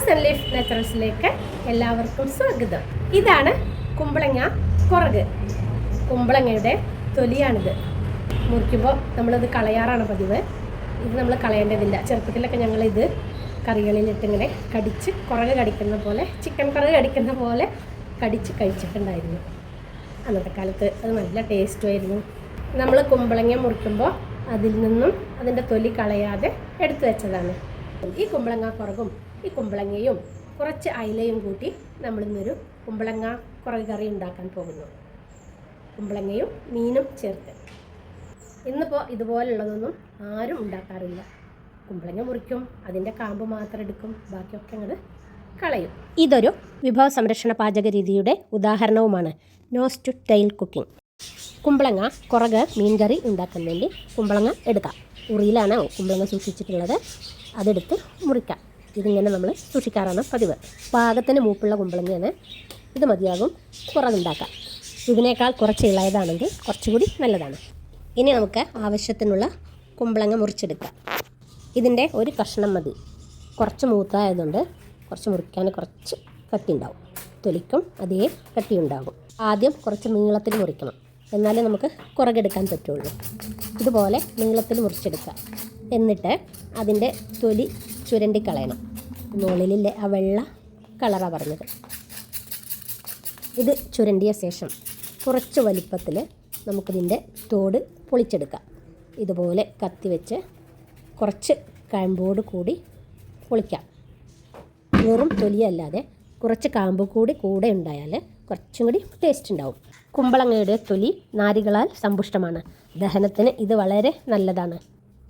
House and life എല്ലാവർക്കും സ്വാഗതം. ഇതാണ് കുമ്പളങ്ങ കുറക്. കുമ്പളങ്ങയുടെ തൊലിയാണിത്. മുറിക്കുമ്പോൾ നമ്മളത് കളയാറാണ് പതിവ്. ഇത് നമ്മൾ കളയേണ്ടതില്ല. ചെറുപ്പത്തിലൊക്കെ ഞങ്ങളിത് കറികളിലിട്ട് ഇങ്ങനെ കടിച്ച് കുറക് കടിക്കുന്ന പോലെ ചിക്കൻ കുറക് കടിക്കുന്ന പോലെ കടിച്ച് കഴിച്ചിട്ടുണ്ടായിരുന്നു. അന്നത്തെ കാലത്ത് അത് നല്ല ടേസ്റ്റുമായിരുന്നു നമ്മൾ കുമ്പളങ്ങ മുറിക്കുമ്പോൾ അതിൽ നിന്നും അതിന്റെ തൊലി കളയാതെ എടുത്തു വെച്ചതാണ്. ഈ കുമ്പളങ്ങ കുറകും ഈ കുമ്പളങ്ങയും കുറച്ച് അയിലയും കൂട്ടി നമ്മളിന്നൊരു കുമ്പളങ്ങ കുറവ് കറി ഉണ്ടാക്കാൻ പോകുന്നു. കുമ്പളങ്ങയും മീനും ചേർത്ത്. ഇന്നിപ്പോൾ ഇതുപോലുള്ളതൊന്നും ആരും ഉണ്ടാക്കാറില്ല. കുമ്പളങ്ങ മുറിക്കും അതിന്റെ കാമ്പ് മാത്രം എടുക്കും ബാക്കിയൊക്കെ അങ്ങോട്ട് കളയും. ഇതൊരു വിഭവ സംരക്ഷണ പാചക രീതിയുടെ ഉദാഹരണവുമാണ്. നോസ് ടു ടൈൽ കുക്കിംഗ് കുമ്പളങ്ങ കുറക് മീൻകറി ഉണ്ടാക്കാൻ വേണ്ടി കുമ്പളങ്ങ എടുക്കാം. ഉറിയിലാണ് കുമ്പളങ്ങ സൂക്ഷിച്ചിട്ടുള്ളത്? അതെടുത്ത് മുറിക്കാം. ഇതിങ്ങനെ നമ്മൾ സൂക്ഷിക്കാറാണ് പതിവ്. പാകത്തിന് മൂപ്പുള്ള കുമ്പളങ്ങയാണ് ഇത് മതിയാകും. കുറവുണ്ടാക്കാം. ഇതിനേക്കാൾ കുറച്ച് ഇളയതാണെങ്കിൽ കുറച്ചുകൂടി നല്ലതാണ്. ഇനി നമുക്ക് ആവശ്യത്തിനുള്ള കുമ്പളങ്ങ മുറിച്ചെടുക്കാം. ഇതിന്റെ ഒരു കഷ്ണം മതി. കുറച്ച് മൂത്തായതുകൊണ്ട് കുറച്ച് മുറിക്കാൻ കുറച്ച് കട്ടി ഉണ്ടാവും തൊലിക്കും അതേ കട്ടി ഉണ്ടാകും ആദ്യം കുറച്ച് നീളത്തിൽ മുറിക്കണം. എന്നാലേ നമുക്ക് കുറകെടുക്കാൻ പറ്റുള്ളൂ. ഇതുപോലെ നീളത്തിൽ മുറിച്ചെടുക്കുക എന്നിട്ട് അതിന്റെ തൊലി ചുരണ്ടി കളയണം മുകളിലെ ആ വെള്ള കളറാണ് പറഞ്ഞത്. ഇത് ചുരണ്ടിയ ശേഷം കുറച്ച് വലിപ്പത്തിൽ നമുക്കിതിന്റെ തോട് പൊളിച്ചെടുക്കാം. ഇതുപോലെ കത്തി വെച്ച് കുറച്ച് കഴമ്പോട് കൂടി പൊളിക്കാം. വെറും തൊലിയല്ലാതെ കുറച്ച് കാമ്പ് കൂടി കൂടെ ഉണ്ടായാൽ കുറച്ചും കൂടി ടേസ്റ്റ് ഉണ്ടാവും. കുമ്പളങ്ങയുടെ തൊലി നാരികളാൽ സമ്പുഷ്ടമാണ്. ദഹനത്തിന് ഇത് വളരെ നല്ലതാണ്.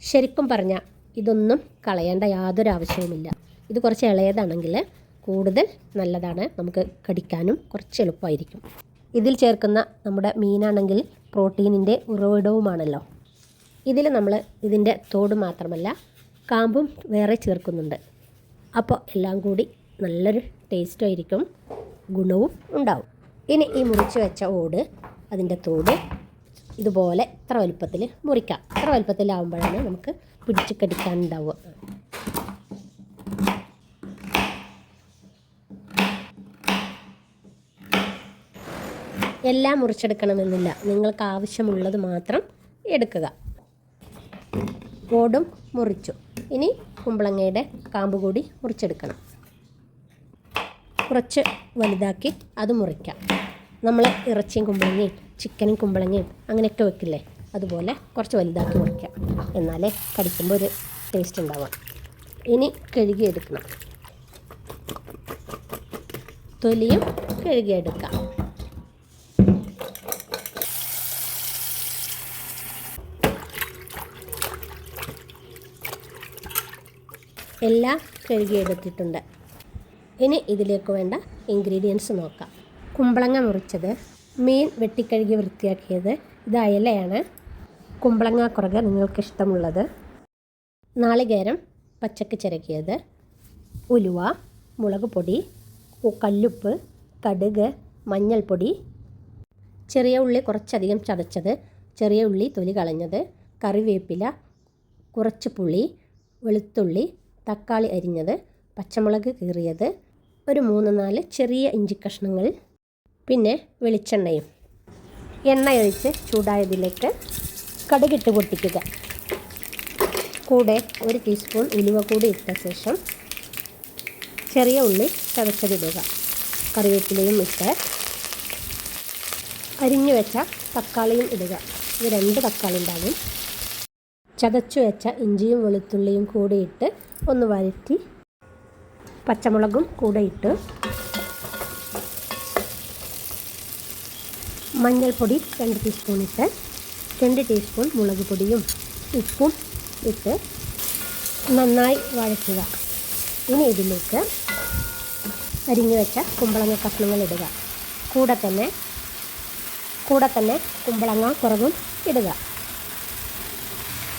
ശരിക്കും പറഞ്ഞാൽ ഇതൊന്നും കളയേണ്ട യാതൊരു ആവശ്യവുമില്ല. ഇത് കുറച്ച് ഇളയതാണെങ്കിൽ കൂടുതൽ നല്ലതാണ് നമുക്ക് കടിക്കാനും കുറച്ച് എളുപ്പമായിരിക്കും. ഇതിൽ ചേർക്കുന്ന നമ്മുടെ മീനാണെങ്കിൽ പ്രോട്ടീനിന്റെ ഉറവിടവുമാണല്ലോ. ഇതിൽ നമ്മൾ ഇതിന്റെ തോട് മാത്രമല്ല കാമ്പും വേറെ ചേർക്കുന്നുണ്ട്. അപ്പോൾ എല്ലാം കൂടി നല്ലൊരു ടേസ്റ്റായിരിക്കും ഗുണവും ഉണ്ടാവും. ഇനി ഈ മുറിച്ച് വെച്ച ഓട് അതിന്റെ തോട് ഇതുപോലെ ഇത്ര വലുപ്പത്തിൽ മുറിക്കാം. ഇത്ര വലുപ്പത്തിലാവുമ്പോഴാണ് നമുക്ക് പിടിച്ച് കടിക്കാൻ ഉണ്ടാവുക എല്ലാം മുറിച്ചെടുക്കണമെന്നില്ല. നിങ്ങൾക്ക് ആവശ്യമുള്ളത് മാത്രം എടുക്കുക. ഓടും മുറിച്ചു. ഇനി കുമ്പളങ്ങയുടെ കാമ്പ് കൂടി മുറിച്ചെടുക്കണം. കുറച്ച് വലുതാക്കി അത് മുറിക്കാം. നമ്മൾ ഇറച്ചിയും കുമ്പളങ്ങയും ചിക്കനും കുമ്പളങ്ങയും അങ്ങനെയൊക്കെ വെക്കില്ലേ? അതുപോലെ കുറച്ച് വലുതാക്കി മുറിക്കാം എന്നാലേ കടിക്കുമ്പോൾ ഒരു ടേസ്റ്റ് ഉണ്ടാവാം ഇനി കഴുകിയെടുക്കണം. തൊലിയും കഴുകിയെടുക്കാം. എല്ലാം കഴുകിയെടുത്തിട്ടുണ്ട്. ഇനി ഇതിലേക്ക് വേണ്ട ഇൻഗ്രീഡിയൻസ് നോക്കാം. കുമ്പളങ്ങ മുറിച്ചത്. മീൻ വെട്ടിക്കഴുകി വൃത്തിയാക്കിയത് ഇത് അയലയാണ്. കുമ്പളങ്ങ കുറക നിങ്ങൾക്ക് ഇഷ്ടമുള്ളത്. നാളികേരം പച്ചക്ക് ചിരക്കിയത് ഉലുവ മുളക് പൊടി കല്ലുപ്പ് കടുക് മഞ്ഞൾപ്പൊടി. ചെറിയ ഉള്ളി കുറച്ചധികം ചതച്ചത്. ചെറിയ ഉള്ളി തൊലി കളഞ്ഞത്. കറിവേപ്പില കുറച്ച് പുളി വെളുത്തുള്ളി തക്കാളി അരിഞ്ഞത്. പച്ചമുളക് കീറിയത് ഒരു മൂന്ന് നാല് ചെറിയ ഇഞ്ചി കഷ്ണങ്ങൾ. പിന്നെ വെളിച്ചെണ്ണയും. എണ്ണ എണ്ണയൊഴിച്ച് ചൂടായതിലേക്ക് കടുകിട്ട് പൊട്ടിക്കുക. കൂടെ ഒരു ടീസ്പൂൺ ഉലുവ കൂടി ഇട്ട ശേഷം ചെറിയ ഉള്ളി ചതച്ചതിടുക. കറിവേപ്പിലയും ഇട്ട് അരിഞ്ഞു വെച്ച തക്കാളിയും ഇടുക. ഇത് രണ്ട് തക്കാളി ഉണ്ടാകും ചതച്ചു വെച്ച ഇഞ്ചിയും വെളുത്തുള്ളിയും കൂടി ഇട്ട് ഒന്ന് വഴറ്റി പച്ചമുളകും കൂടെ ഇട്ട് മഞ്ഞൾപ്പൊടി രണ്ട് ടീസ്പൂൺ ഇട്ട് രണ്ട് ടീസ്പൂൺ മുളക് പൊടിയും ഉപ്പും ഇട്ട് നന്നായി വഴറ്റുക. ഇനി ഇതിലേക്ക് അരിഞ്ഞു വെച്ച കുമ്പളങ്ങ കഷ്ണങ്ങൾ ഇടുക. കൂടെ തന്നെ കൂടെ തന്നെ കുമ്പളങ്ങ കുറവും ഇടുക.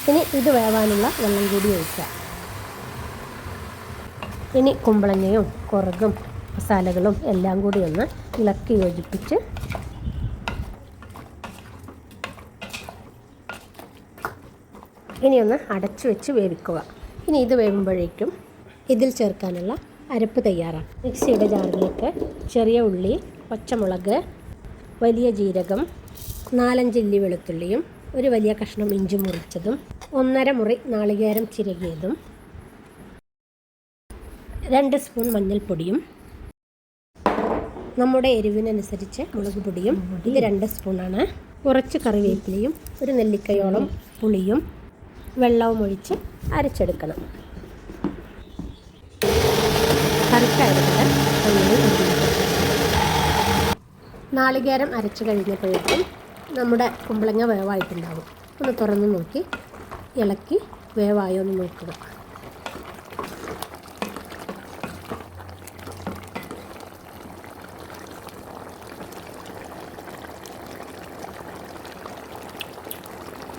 ഇനി ഇത് വേവാനുള്ള വെള്ളം കൂടി ഒഴിക്കുക. ഇനി കുമ്പളങ്ങയും കുറകും മസാലകളും എല്ലാം കൂടി ഒന്ന് ഇളക്കി യോജിപ്പിച്ച് ഇനി ഒന്ന് അടച്ചു വെച്ച് വേവിക്കുക. ഇനി ഇത് വേവുമ്പോഴേക്കും ഇതിൽ ചേർക്കാനുള്ള അരപ്പ് തയ്യാറാണ്. മിക്സിയുടെ ജാറിലേക്ക് ചെറിയ ഉള്ളി പച്ചമുളക് വലിയ ജീരകം നാലഞ്ചില്ലി വെളുത്തുള്ളിയും ഒരു വലിയ കഷ്ണം ഇഞ്ചി മുറിച്ചതും ഒന്നര മുറി നാളികേരം ചിരകിയതും രണ്ട് സ്പൂൺ മഞ്ഞൾപ്പൊടിയും നമ്മുടെ എരിവിനനുസരിച്ച് മുളക് പൊടിയും ഇത് രണ്ട് സ്പൂണാണ്. കുറച്ച് കറിവേപ്പിലയും ഒരു നെല്ലിക്കയോളം പുളിയും വെള്ളവും ഒഴിച്ച് അരച്ചെടുക്കണം. നാളികേരം അരച്ച് കഴിഞ്ഞപ്പോഴേക്കും നമ്മുടെ കുമ്പളങ്ങ വേവായിട്ടുണ്ടാവും. ഒന്ന് തുറന്ന് നോക്കി ഇളക്കി വേവായോ എന്ന് നോക്കുക.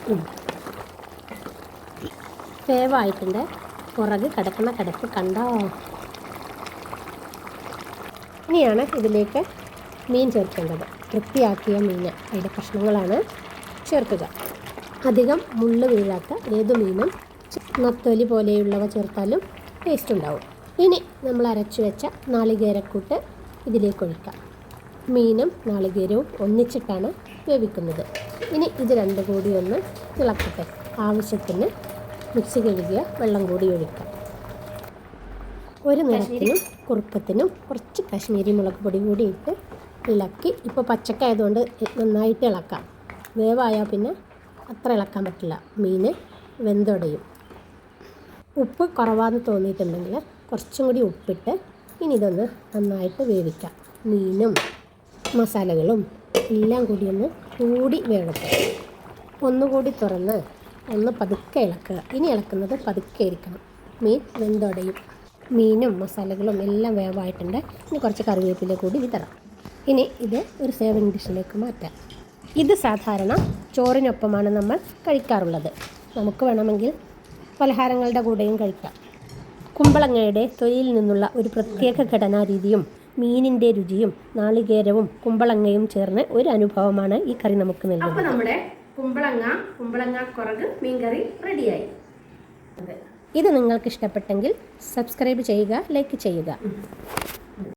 ഉം. വേവായിട്ടുണ്ട് പുറകെ കിടക്കുന്ന കിടപ്പ് കണ്ടോ? ഇനിയാണ് ഇതിലേക്ക് മീൻ ചേർക്കേണ്ടത്. വൃത്തിയാക്കിയ മീൻ അതിന്റെ കഷ്ണങ്ങളാണ് ചേർക്കുക. അധികം മുള്ള് വീഴാത്ത ഏത് മീനും നത്തൊലി പോലെയുള്ളവ ചേർത്താലും ടേസ്റ്റ് ഉണ്ടാവും. ഇനി നമ്മൾ അരച്ചു വെച്ച നാളികേരക്കൂട്ട് ഇതിലേക്ക് ഒഴിക്കാം. മീനും നാളികേരവും ഒന്നിച്ചിട്ടാണ് വേവിക്കുന്നത്. ഇനി ഇത് രണ്ടും കൂടി ഒന്ന് തിളക്കട്ടെ. ആവശ്യത്തിന് മിക്സി കഴുകിയ വെള്ളം കൂടി ഒഴിക്കാം. ഒരു നിറത്തിനും കുറുപ്പത്തിനും കുറച്ച് കാശ്മീരി മുളക് പൊടി കൂടി ഇട്ട് ഇളക്കി. ഇപ്പോൾ പച്ചക്കായതുകൊണ്ട് നന്നായിട്ട് ഇളക്കാം. വേവായാൽ പിന്നെ അത്ര ഇളക്കാൻ പറ്റില്ല. മീൻ വെന്തൊടയും. ഉപ്പ് കുറവാന്ന് തോന്നിയിട്ടുണ്ടെങ്കിൽ കുറച്ചും കൂടി ഉപ്പിട്ട് ഇനി ഇതൊന്ന് നന്നായിട്ട് വേവിക്കാം. മീനും മസാലകളും എല്ലാം കൂടി ഒന്ന് കൂടി വേണം ഒന്നുകൂടി തുറന്ന് ഒന്ന് പതുക്കെ ഇളക്കുക. ഇനി ഇളക്കുന്നത് പതുക്കെ ഇരിക്കണം. മീൻ വെന്തോടയും. മീനും മസാലകളും എല്ലാം വേവായിട്ടുണ്ട്. ഇനി കുറച്ച് കറിവേപ്പില കൂടി വിതറാം ഇനി ഇത് ഒരു സേവിങ് ഡിഷിലേക്ക് മാറ്റാം. ഇത് സാധാരണ ചോറിനൊപ്പമാണ് നമ്മൾ കഴിക്കാറുള്ളത്. നമുക്ക് വേണമെങ്കിൽ പലഹാരങ്ങളുടെ കൂടെയും കഴിക്കാം. കുമ്പളങ്ങയുടെ തൊലിയിൽ നിന്നുള്ള ഒരു പ്രത്യേക ഘടനാരീതിയും മീനിന്റെ രുചിയും നാളികേരവും കുമ്പളങ്ങയും ചേർന്ന് ഒരു അനുഭവമാണ് ഈ കറി നമുക്ക് നൽകുന്നത്. അപ്പോൾ നമ്മുടെ കുമ്പളങ്ങ കുമ്പളങ്ങ കുറക് മീൻകറി റെഡിയായി. ഇത് നിങ്ങൾക്ക് ഇഷ്ടപ്പെട്ടെങ്കിൽ സബ്സ്ക്രൈബ് ചെയ്യുക ലൈക്ക് ചെയ്യുക.